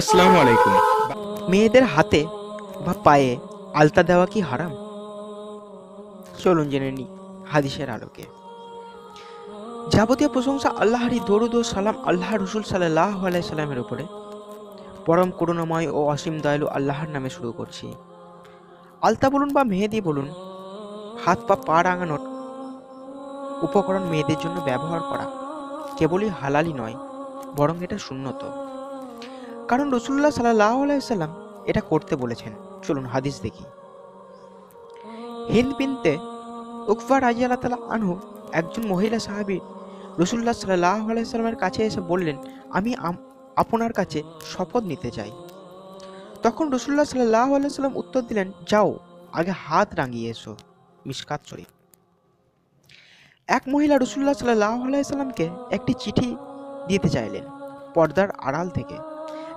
আসসালামু আলাইকুম। মেয়েদের হাতে বা পায়ে আলতা দেওয়া কি হারাম? চলুন জেনে নিই হাদিসের আলোকে। যাবতীয় প্রশংসা আল্লাহরই দরুদ ও সালাম আল্লাহ রসুল সাল্লাহ আলাই সাল্লামের উপরে। পরম করুণাময় ও অসীম দয়ালু আল্লাহর নামে শুরু করছি। আলতা বলুন বা মেহেদি বলুন, হাত পা পা রাঙানোর উপকরণ মেয়েদের জন্য ব্যবহার করা কেবলই হালালি নয়, বরং এটা শূন্যত কারণ রসুল্লাহ সাল্লাহ আলাইসাল্লাম এটা করতে বলেছেন। চলুন হাদিস দেখি। হিন্দ বিনতে উকফা রাজি আল্লাহ তালা আনহু একজন মহিলা সাহাবি রসুল্লাহ সাল্লাহ আলাইসাল্লামের কাছে এসে বললেন, আমি আপনার কাছে শপথ নিতে চাই। তখন রসুল্লাহ সাল্লাহ আলাইসাল্লাম উত্তর দিলেন, যাও, আগে হাত রাঙিয়ে এসো। মিসকাত শরীফ। এক মহিলা রসুল্লাহ সাল্লাহ আলাইসাল্লামকে একটি চিঠি দিতে চাইলেন পর্দার আড়াল থেকে।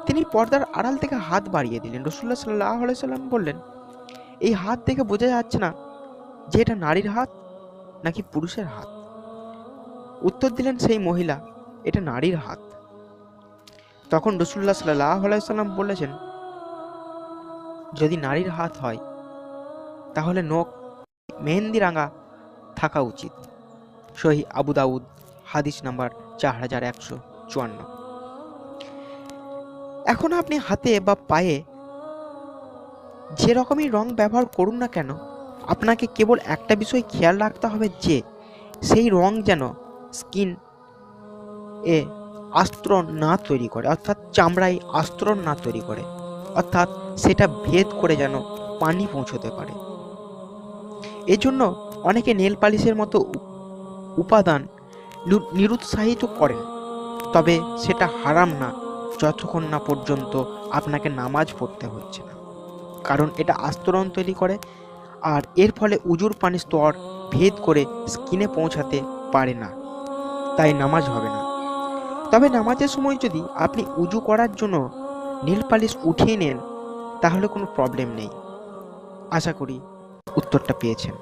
তিনি পর্দার আড়াল থেকে হাত বাড়িয়ে দিলেন। রসুল্লাহ সাল্লাহ সাল্লাম বললেন, এই হাত দেখে বোঝা যাচ্ছে না যে এটা নারীর হাত নাকি পুরুষের হাত? উত্তর দিলেন, সেই মহিলা, এটা নারীর হাত। তখন রসুল্লাহ সাল্লাহ সাল্লাম বলেছেন, যদি নারীর হাত হয়, তাহলে নখ, মেহেন্দি রাঙা থাকা উচিত। সহি আবু দাউদ, হাদিস নাম্বার চার হাজার একশো চুয়ান্ন। এখন আপনি হাতে বা পায়ে যে রকমই রং ব্যবহার করুন না কেন, আপনাকে কেবল একটা বিষয় খেয়াল রাখতে হবে যে, সেই রং যেন স্কিন এ আস্তরণ না তৈরি করে, অর্থাৎ চামড়ায় আস্তরণ না তৈরি করে, অর্থাৎ সেটা ভেদ করে যেন পানি পৌঁছতে পারে। এজন্য অনেকে নেল পালিশের মতো উপাদান নিরুৎসাহিত করেন, তবে সেটা হারাম না। যতক্ষণ না পর্যন্ত আপনাকে নামাজ পড়তে হচ্ছে না। কারণ এটা আস্তরণ তৈরি করে আর এর ফলে উজুর পানির স্তর ভেদ করে স্কিনে পৌঁছাতে পারে না। তাই নামাজ হবে না। তবে নামাজের সময় যদি আপনি উজু করার জন্য নীল পালিশ উঠিয়ে নেন, তাহলে কোনো প্রবলেম নেই। আশা করি উত্তরটা পেয়েছেন।